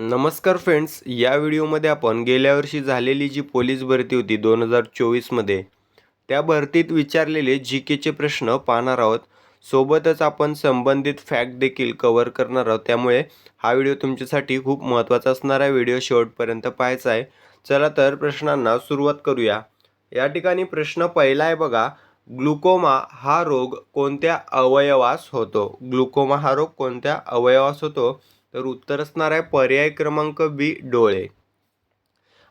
नमस्कार फ्रेंड्स या व्हिडिओमध्ये आपण गेल्या वर्षी झालेली जी पोलीस भरती होती दोन हजार चोवीसमध्ये त्या भरतीत विचारलेले जी केचे प्रश्न पाहणार आहोत. सोबतच आपण संबंधित फॅक्ट देखील कव्हर करणार आहोत. त्यामुळे हा व्हिडिओ तुमच्यासाठी खूप महत्त्वाचा असणारा व्हिडिओ शेवटपर्यंत पाहायचा आहे. चला तर प्रश्नांना सुरुवात करूया. या ठिकाणी प्रश्न पहिला आहे बघा ग्लुकोमा हा रोग कोणत्या अवयवास होतो? ग्लुकोमा हा रोग कोणत्या अवयवास होतो? तर उत्तर असणार आहे पर्याय क्रमांक बी डोळे.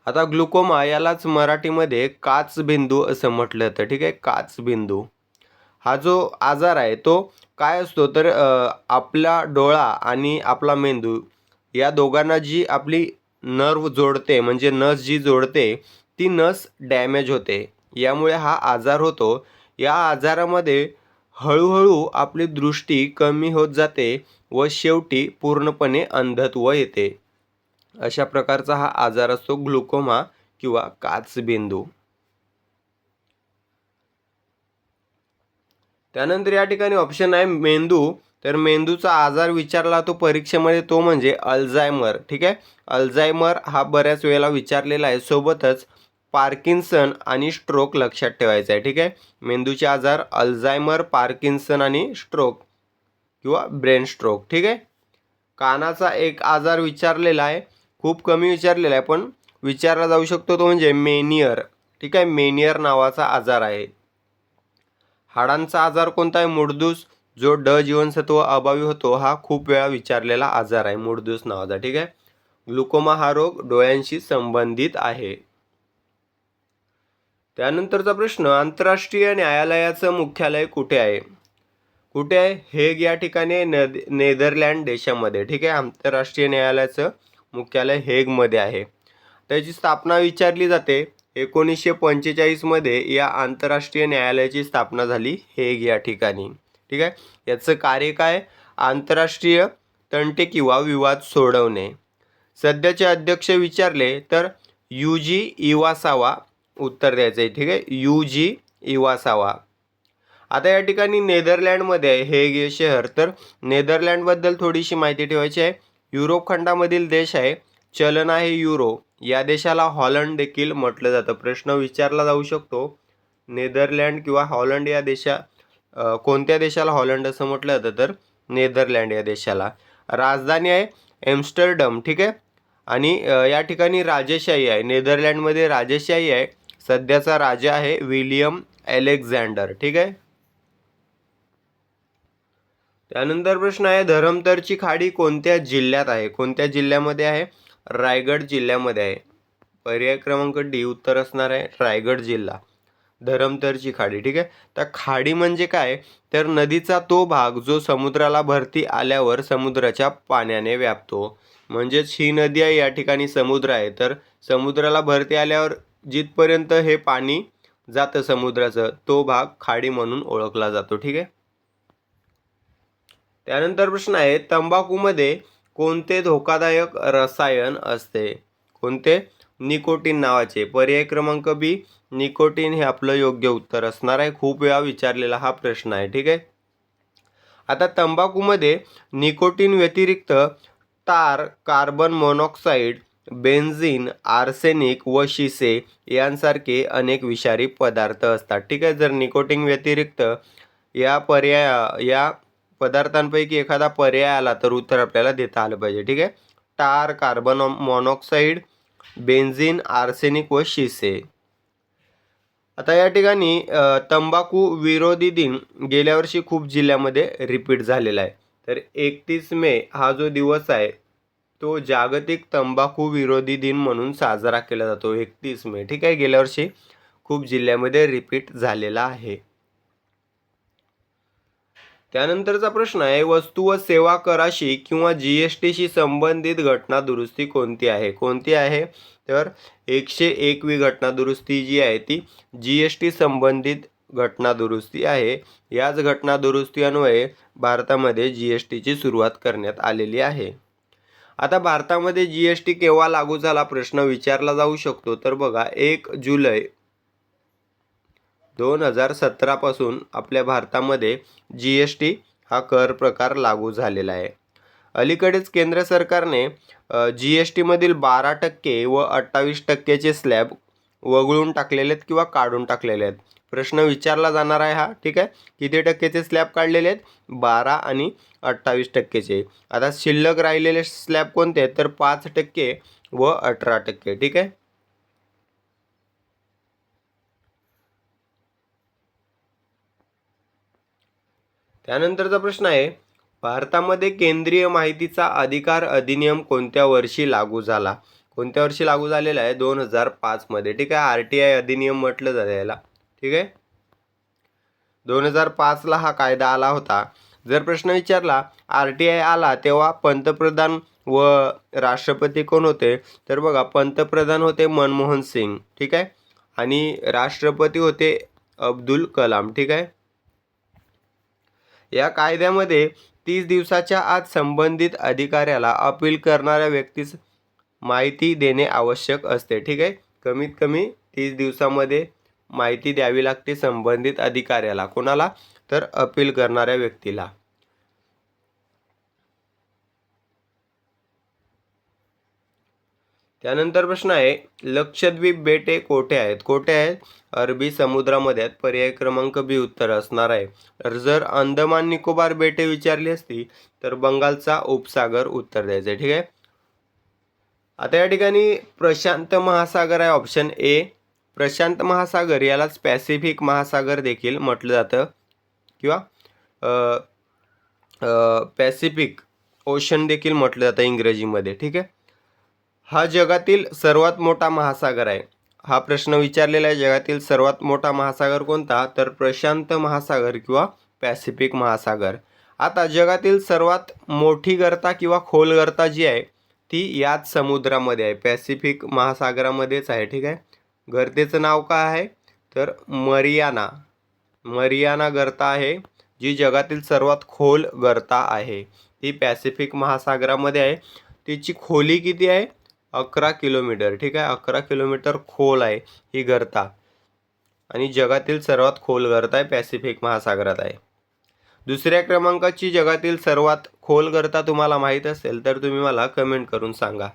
आता ग्लुकोमा यालाच मराठीमध्ये काच बिंदू असं म्हटलं जातं ठीक आहे? काच बिंदू. हा जो आजार आहे तो काय असतो? तर आपला डोळा आणि आपला मेंदू या दोघांना जी आपली नर्व जोडते म्हणजे नस जी जोडते ती नस डॅमेज होते. यामुळे हा आजार होतो. या आजारामध्ये हळूहळू आपली दृष्टी कमी होत जाते व शेवटी पूर्णपणे अंधत्व येते. अशा प्रकारचा हा आजार असतो ग्लुकोमा किंवा काचबिंदू त्यानंतर या ठिकाणी ऑप्शन आहे मेंदू. तर मेंदूचा आजार विचारला तो परीक्षेमध्ये तो म्हणजे अल्झायमर. ठीक आहे? अल्झायमर हा बऱ्याच वेळेला विचारलेला आहे. सोबतच पार्किन्सन आणि स्ट्रोक लक्षात ठेवायचा आहे ठीक आहे? मेंदूचे आजार अल्झायमर पार्किन्सन आणि स्ट्रोक किंवा ब्रेन स्ट्रोक ठीक आहे? कानाचा एक आजार विचारलेला आहे खूप कमी विचारलेला आहे पण विचारला जाऊ शकतो तो म्हणजे मेनियर ठीक आहे? मेनियर नावाचा आजार आहे. हाडांचा आजार कोणता आहे? मुडदूस जो ड जीवनसत्व अभावी होतो हा खूप वेळा विचारलेला आजार आहे मुडदूस नावाचा ठीक आहे? ग्लुकोमा हा रोग डोळ्यांशी संबंधित आहे. त्यानंतरचा प्रश्न आंतरराष्ट्रीय न्यायालयाचं मुख्यालय कुठे आहे? कुठे आहे? हेग या ठिकाणी नद नेदरलँड देशामध्ये. ठीक आहे? आंतरराष्ट्रीय न्यायालयाचं मुख्यालय हेगमध्ये आहे. त्याची स्थापना विचारली जाते. एकोणीसशे पंचेचाळीसमध्ये या आंतरराष्ट्रीय न्यायालयाची स्थापना झाली हेग या ठिकाणी. ठीक आहे? याचं कार्य काय? आंतरराष्ट्रीय तंटे किंवा विवाद सोडवणे. सध्याचे अध्यक्ष विचारले तर यू जी इवासावा उत्तर द्यायचं आहे. ठीक आहे? Yuji Iwasawa. आता या ठिकाणी नेदरलँडमध्ये आहे. हे हे शहर. तर नेदरलँडबद्दल थोडीशी माहिती ठेवायची आहे. युरोप खंडामधील देश आहे. चलन आहे युरो. या देशाला हॉलंड देखील म्हटलं जातं. प्रश्न विचारला जाऊ शकतो. नेदरलँड किंवा हॉलंड या देशा कोणत्या देशाला हॉलंड असं म्हटलं जातं? तर नेदरलँड या देशाला. राजधानी आहे एम्स्टरडम. ठीक आहे? आणि या ठिकाणी राजेशाही आहे. नेदरलँडमध्ये राजेशाही आहे. सध्याचा राजा आहे विलियम अलेक्झांडर. ठीक आहे? त्यानंतर प्रश्न आहे धरमतरची खाडी कोणत्या जिल्ह्यात आहे? कोणत्या जिल्ह्यामध्ये आहे? रायगड जिल्ह्यामध्ये आहे. पर्याय क्रमांक डी उत्तर असणार आहे रायगड जिल्हा. धरमतरची खाडी ठीक आहे? तर खाडी म्हणजे काय? तर नदीचा तो भाग जो समुद्राला भरती आल्यावर समुद्राच्या पाण्याने व्यापतो. म्हणजेच ही नदी आहे या ठिकाणी समुद्र आहे. तर समुद्राला भरती आल्यावर जिथपर्यंत हे पाणी जातं समुद्राचं तो भाग खाडी म्हणून ओळखला जातो ठीक आहे? त्यानंतर प्रश्न आहे तंबाखूमध्ये कोणते धोकादायक रसायन असते? कोणते? निकोटीन नावाचे. पर्याय क्रमांक बी निकोटीन हे आपलं योग्य उत्तर असणार आहे. खूप वेळा विचारलेला हा प्रश्न आहे ठीक आहे? आता तंबाखूमध्ये निकोटीन व्यतिरिक्त तार कार्बन मोनॉक्साईड बेन्झिन आर्सेनिक व शिसे यांसारखे अनेक विषारी पदार्थ असतात. ठीक आहे जर निकोटीन व्यतिरिक्त या पर्याय या पदार्थांपैकी एखादा पर्याय आला तर उत्तर आपल्याला देता आलं पाहिजे. ठीक आहे? Tar carbon monoxide benzene arsenic व शिसे. आता या ठिकाणी तंबाखू विरोधी दिन गेल्या वर्षी खूप जिल्ह्यामध्ये रिपीट झालेला आहे. तर एकतीस मे हा जो दिवस आहे तो जागतिक तंबाखू विरोधी दिन म्हणून साजरा केला जातो. एकतीस मे ठीक आहे? गेल्या वर्षी खूप जिल्ह्यामध्ये रिपीट झालेला आहे. त्यानंतरचा प्रश्न आहे वस्तू व सेवा कराशी किंवा जी एस टीशी संबंधित घटना दुरुस्ती कोणती आहे? कोणती आहे? तर एकशे एकवी घटना दुरुस्ती जी आहे ती जी एस टी संबंधित घटना दुरुस्ती आहे. याच घटना दुरुस्ती अन्वये भारतामध्ये जी एस टीची सुरुवात करण्यात आलेली आहे. आता भारतामध्ये जी एस टी केव्हा लागू झाला प्रश्न विचारला जाऊ शकतो. तर बघा एक जुलै दोन हजार सतरापासून आपल्या भारतामध्ये जी एस टी हा कर प्रकार लागू झालेला आहे. अलीकडेच केंद्र सरकारने जी एस टीमधील बारा टक्के व अठ्ठावीस टक्क्याचे स्लॅब वगळून टाकलेले आहेत किंवा काढून टाकलेले आहेत. प्रश्न विचारला जाणार आहे हा ठीक आहे? किती टक्केचे स्लॅब काढलेले आहेत? बारा आणि अठ्ठावीस टक्केचे. आता शिल्लक राहिलेले स्लॅब कोणते आहेत? तर पाच टक्के व अठरा टक्के ठीक आहे? त्यानंतरचा प्रश्न आहे भारतामध्ये केंद्रीय माहितीचा अधिकार अधिनियम कोणत्या वर्षी लागू झाला? कोणत्या वर्षी लागू झालेला आहे? दोन हजार पाचमध्ये ठीक आहे? आर टी आय अधिनियम म्हटलं जातं याला ठीक आहे? दोन हजार पाचला हा कायदा आला होता. जर प्रश्न विचारला आर टी आय आला तेव्हा पंतप्रधान व राष्ट्रपती कोण होते? तर बघा पंतप्रधान होते मनमोहन सिंग ठीक आहे? आणि राष्ट्रपती होते अब्दुल कलाम ठीक आहे? या कायद्यामध्ये तीस दिवसाच्या आत संबंधित अधिकाऱ्याला अपील करणाऱ्या व्यक्तीस माहिती देणे आवश्यक असते ठीक आहे? कमीत कमी तीस दिवसामध्ये माहिती द्यावी लागते संबंधित अधिकाऱ्याला. कोणाला? तर अपील करणाऱ्या व्यक्तीला. त्यानंतर प्रश्न आहे लक्षद्वीप बेटे कोठे आहेत? कोठे आहेत? अरबी समुद्रामध्ये आहेत. पर्याय क्रमांक बी उत्तर असणार आहे. तर जर अंदमान निकोबार बेटे विचारली असती तर बंगालचा उपसागर उत्तर द्यायचं ठीक आहे? आता या ठिकाणी प्रशांत महासागर आहे ऑप्शन ए. प्रशांत महासागर यालाच पॅसिफिक महासागर देखील म्हटलं जातं. किंवा पॅसिफिक ओशन देखील म्हटलं जातं इंग्रजीमध्ये ठीक आहे? हा जगातील सर्वात मोठा महासागर आहे. हा प्रश्न विचारलेला आहे जगातील सर्वात मोठा महासागर कोणता? तर प्रशांत महासागर किंवा पॅसिफिक महासागर. आता जगातील सर्वात मोठी गर्ता किंवा खोल गर्ता जी आहे ती याच समुद्रामध्ये आहे पॅसिफिक महासागरामध्येच आहे ठीक आहे? गर्तेचं नाव काय आहे? तर मरियाना. मरियाना गर्ता आहे जी जगातील सर्वात खोल गर्ता आहे. ती पॅसिफिक महासागरामध्ये आहे. तिची खोली किती आहे? अकरा किलोमीटर. ठीक आहे? अकरा किलोमीटर खोल आहे ही गर्ता. आणि जगातील सर्वात खोल गर्ता आहे पॅसिफिक महासागरात आहे. दुसऱ्या क्रमांकाची जगातील सर्वात खोल गर्ता तुम्हाला माहीत असेल तर तुम्ही मला कमेंट करून सांगा.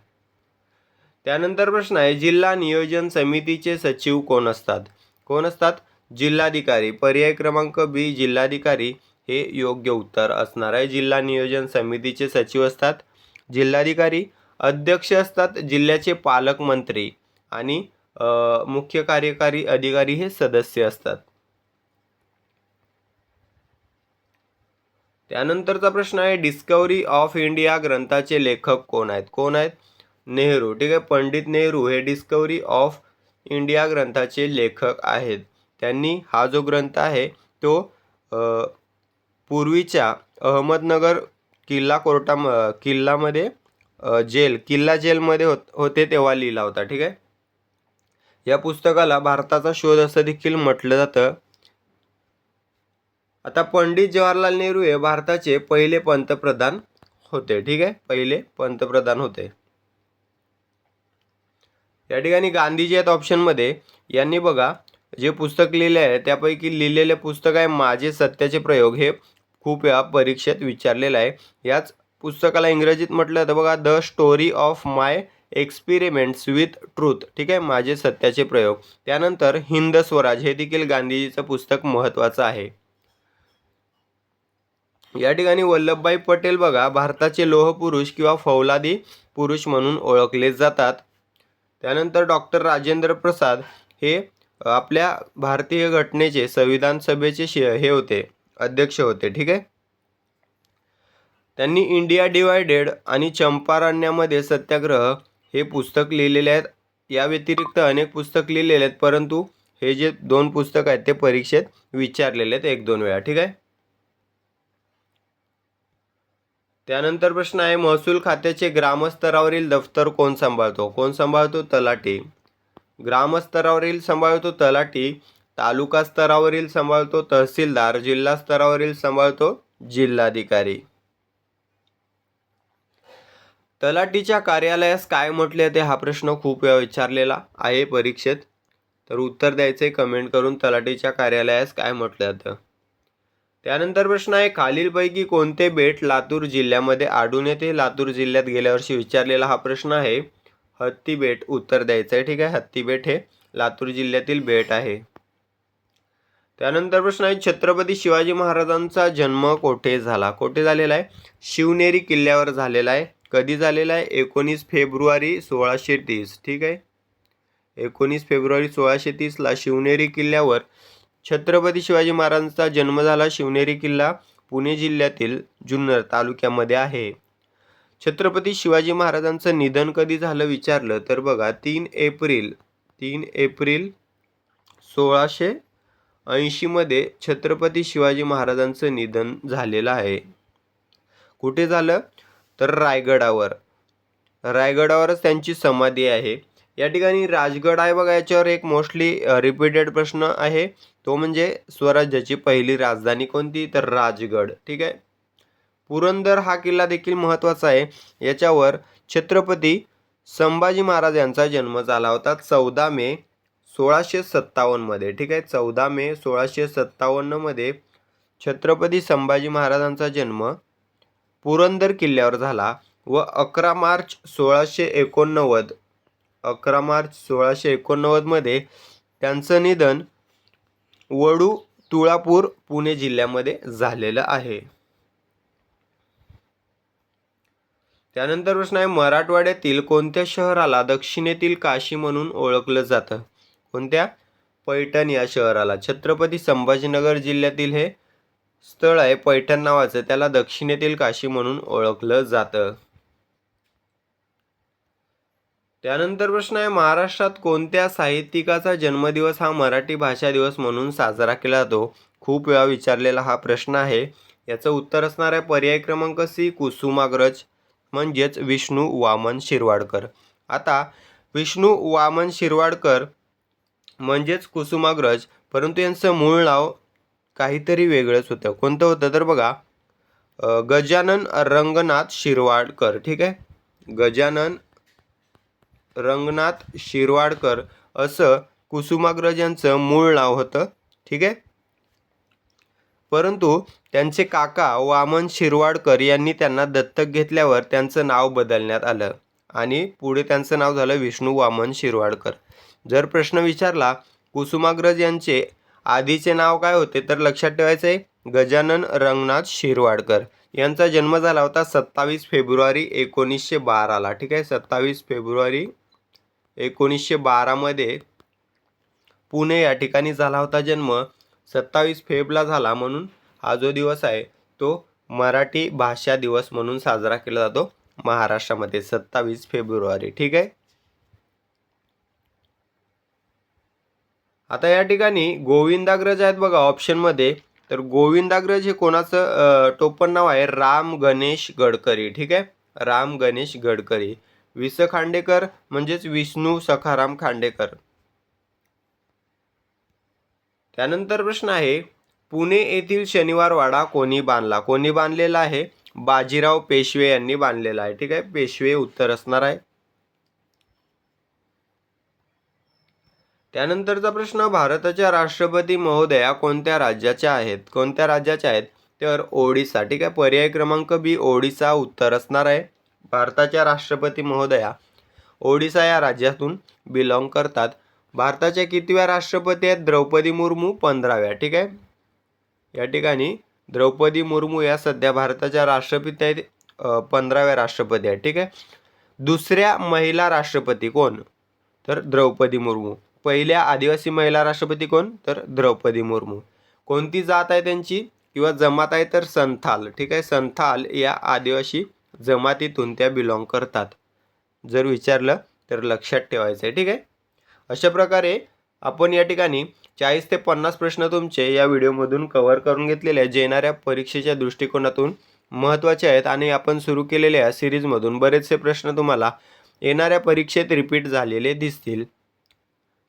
त्यानंतर प्रश्न आहे जिल्हा नियोजन समितीचे सचिव कोण असतात? कोण असतात? जिल्हाधिकारी. पर्याय क्रमांक बी जिल्हाधिकारी. हे योग्य उत्तर असणार आहे. जिल्हा नियोजन समितीचे सचिव असतात जिल्हाधिकारी. अध्यक्ष असतात जिल्ह्याचे पालकमंत्री आणि मुख्य कार्यकारी अधिकारी हे सदस्य असतात. त्यानंतरचा प्रश्न आहे डिस्कवरी ऑफ इंडिया ग्रंथाचे लेखक कोण आहेत? कोण आहेत? नेहरू. ठीक आहे पंडित नेहरू हे डिस्कवरी ऑफ इंडिया ग्रंथाचे लेखक आहेत. त्यांनी हा जो ग्रंथ आहे तो पूर्वीच्या अहमदनगर किल्ला कोर्टा किल्लामध्ये जेल किल्ला जेलमध्ये होत होते तेव्हा लिहिला होता. ठीक आहे? या पुस्तकाला भारताचा शोध असं देखील म्हटलं जातं. आता पंडित जवाहरलाल नेहरू हे भारताचे पहिले पंतप्रधान होते. ठीक आहे? पहिले पंतप्रधान होते. या ठिकाणी गांधीजी आहेत ऑप्शनमध्ये यांनी बघा जे पुस्तक लिहिले आहे त्यापैकी लिहिलेले पुस्तक आहे माझे सत्याचे प्रयोग. हे खूप वेळा परीक्षेत विचारलेलं आहे. याच पुस्तकाला इंग्रजीत म्हटलं तर बघा the story of my experiments with truth. ठीक आहे माझे सत्याचे प्रयोग. त्यानंतर हिंद स्वराज. हे देखील गांधीजीचं पुस्तक महत्त्वाचं आहे. या ठिकाणी वल्लभभाई पटेल बघा भारताचे लोहपुरुष किंवा फौलादी पुरुष म्हणून ओळखले जातात. त्यानंतर डॉक्टर राजेंद्र प्रसाद हे आपल्या भारतीय घटनेचे संविधान सभेचे हे होते अध्यक्ष होते ठीक आहे? त्यांनी इंडिया डिवायडेड आणि चंपारण्यामध्ये सत्याग्रह हे पुस्तक लिहिलेले आहेत. या व्यतिरिक्त अनेक पुस्तक लिहिलेले आहेत परंतु हे जे दोन पुस्तक आहेत ते परीक्षेत विचारलेले आहेत एक दोन वेळा ठीक आहे? त्यानंतर प्रश्न आहे महसूल खात्याचे ग्रामस्तरावरील दफ्तर कोण सांभाळतो? कोण सांभाळतो? तलाठी. ग्रामस्तरावरील सांभाळतो तलाठी तालुका स्तरावरील सांभाळतो तहसीलदार जिल्हा स्तरावरील सांभाळतो जिल्हाधिकारी. तलाठीच्या कार्यालयास काय म्हटले ते हा प्रश्न खूप वेळा विचारलेला आहे परीक्षेत. तर उत्तर द्यायचे कमेंट करून तलाठीच्या कार्यालयास काय म्हटलं जातं? त्यानंतर प्रश्न आहे खालीलपैकी कोणते बेट लातूर जिल्ह्यामध्ये आढळून येते? लातूर जिल्ह्यात गेल्या वर्षी विचारलेला हा प्रश्न आहे हत्ती बेट उत्तर द्यायचं आहे ठीक आहे? हत्ती बेट हे लातूर जिल्ह्यातील बेट आहे. त्यानंतर प्रश्न आहे छत्रपती शिवाजी महाराजांचा जन्म कोठे झाला? कोठे झालेला आहे? शिवनेरी किल्ल्यावर झालेला आहे. कधी झालेला आहे? एकोणीस फेब्रुवारी सोळाशे तीस ठीक आहे? एकोणीस फेब्रुवारी सोळाशे तीसला शिवनेरी किल्ल्यावर छत्रपती शिवाजी महाराजांचा जन्म झाला शिवनेरी किल्ला पुणे जिल्ह्यातील जुन्नर तालुक्यामध्ये आहे. छत्रपती शिवाजी महाराजांचं निधन कधी झालं विचारलं तर बघा तीन एप्रिल तीन एप्रिल सोळाशे ऐंशीमध्ये छत्रपती शिवाजी महाराजांचं निधन झालेलं आहे. कुठे झालं? तर रायगडावर. रायगडावरच त्यांची समाधी आहे. या ठिकाणी राजगड आहे बघा याच्यावर एक मोस्टली रिपीटेड प्रश्न आहे. तो म्हणजे स्वराज्याची पहिली राजधानी कोणती? तर राजगड ठीक आहे? पुरंदर हा किल्ला देखील महत्त्वाचा आहे. याच्यावर छत्रपती संभाजी महाराज यांचा जन्म झाला होता चौदा मे सोळाशे सत्तावन्नमध्ये ठीक आहे? चौदा मे सोळाशे सत्तावन्नमध्ये छत्रपती संभाजी महाराजांचा जन्म पुरंदर किल्ल्यावर झाला व अकरा मार्च सोळाशे एकोणनव्वद अकरा मार्च सोळाशे एकोणनव्वदमध्ये त्यांचं निधन वडू तुळापूर पुणे जिल्ह्यामध्ये झालेलं आहे. त्यानंतर प्रश्न आहे मराठवाड्यातील कोणत्या शहराला दक्षिणेतील काशी म्हणून ओळखलं जातं? कोणत्या? पैठण या शहराला. छत्रपती संभाजीनगर जिल्ह्यातील हे स्थळ आहे पैठण नावाचं. त्याला दक्षिणेतील काशी म्हणून ओळखलं जातं. त्यानंतर प्रश्न आहे महाराष्ट्रात कोणत्या साहित्यिकाचा जन्मदिवस हा मराठी भाषा दिवस म्हणून साजरा केला जातो? खूप वेळा विचारलेला हा प्रश्न आहे. याचं उत्तर असणार आहे पर्याय क्रमांक सी कुसुमाग्रज म्हणजेच विष्णू वामन शिरवाडकर. आता विष्णू वामन शिरवाडकर म्हणजेच कुसुमाग्रज परंतु यांचं मूळ नाव काहीतरी वेगळंच होतं. कोणतं होतं? तर बघा गजानन रंगनाथ शिरवाडकर ठीक आहे? गजानन रंगनाथ शिरवाडकर असं कुसुमाग्रज यांचं मूळ नाव होतं. ठीक आहे? परंतु त्यांचे काका वामन शिरवाडकर यांनी त्यांना दत्तक घेतल्यावर त्यांचं नाव बदलण्यात आलं आणि पुढे त्यांचं नाव झालं विष्णू वामन शिरवाडकर. जर प्रश्न विचारला कुसुमाग्रज यांचे आधीचे नाव काय होते? तर लक्षात ठेवायचं आहे गजानन रंगनाथ शिरवाडकर यांचा जन्म झाला होता सत्तावीस फेब्रुवारी एकोणीसशे बाराला ठीक आहे? सत्तावीस फेब्रुवारी एकोणीसशे बारामध्ये पुणे या ठिकाणी झाला होता जन्म. सत्तावीस फेबला झाला म्हणून हा जो दिवस आहे तो मराठी भाषा दिवस म्हणून साजरा केला जातो महाराष्ट्रामध्ये सत्तावीस फेब्रुवारी. ठीक आहे? आता या ठिकाणी गोविंदाग्रज आहेत बघा ऑप्शनमध्ये तर गोविंदाग्रज हे कोणाचं टोपण नाव आहे? राम गणेश गडकरी. ठीक आहे? राम गणेश गडकरी. विस खांडेकर म्हणजेच विष्णू सखाराम खांडेकर. त्यानंतर प्रश्न आहे पुणे येथील शनिवारवाडा कोणी बांधला? कोणी बांधलेला आहे? बाजीराव पेशवे यांनी बांधलेला आहे. ठीक आहे पेशवे उत्तर असणार आहे. त्यानंतरचा प्रश्न भारताच्या राष्ट्रपती महोदया कोणत्या राज्याच्या आहेत? कोणत्या राज्याच्या आहेत? तर ओडिसा. ठीक आहे पर्याय क्रमांक बी ओडिसा उत्तर असणार आहे. भारताच्या राष्ट्रपती महोदया ओडिसा या राज्यातून बिलॉंग करतात. भारताच्या कितव्या राष्ट्रपती आहेत? द्रौपदी मुर्मू पंधराव्या ठीक आहे? या ठिकाणी द्रौपदी मुर्मू या सध्या भारताच्या राष्ट्रपती आहेत पंधराव्या राष्ट्रपती आहेत ठीक आहे? दुसऱ्या महिला राष्ट्रपती कोण? तर द्रौपदी मुर्मू. पहिल्या आदिवासी महिला राष्ट्रपती कोण? तर द्रौपदी मुर्मू. कोणती जात आहे त्यांची? किंवा जमात आहे तर संथाल ठीक आहे? संथाल या आदिवासी जमातीतून त्या बिलॉंग करतात. जर विचारलं तर लक्षात ठेवायचं आहे ठीक आहे? अशा प्रकारे आपण या ठिकाणी चाळीस ते पन्नास प्रश्न तुमचे या व्हिडिओमधून कव्हर करून घेतलेले आहेत जे येणाऱ्या परीक्षेच्या दृष्टिकोनातून महत्त्वाचे आहेत आणि आपण सुरू केलेल्या सिरीजमधून बरेचसे प्रश्न तुम्हाला येणाऱ्या परीक्षेत रिपीट झालेले दिसतील.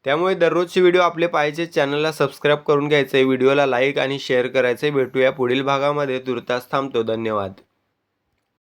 त्यामुळे दररोजचे व्हिडिओ आपले पाहिजे चॅनलला सबस्क्राईब करून घ्यायचे व्हिडिओला लाईक आणि शेअर करायचे. भेटूया पुढील भागामध्ये. तुर्तास थांबतो. धन्यवाद.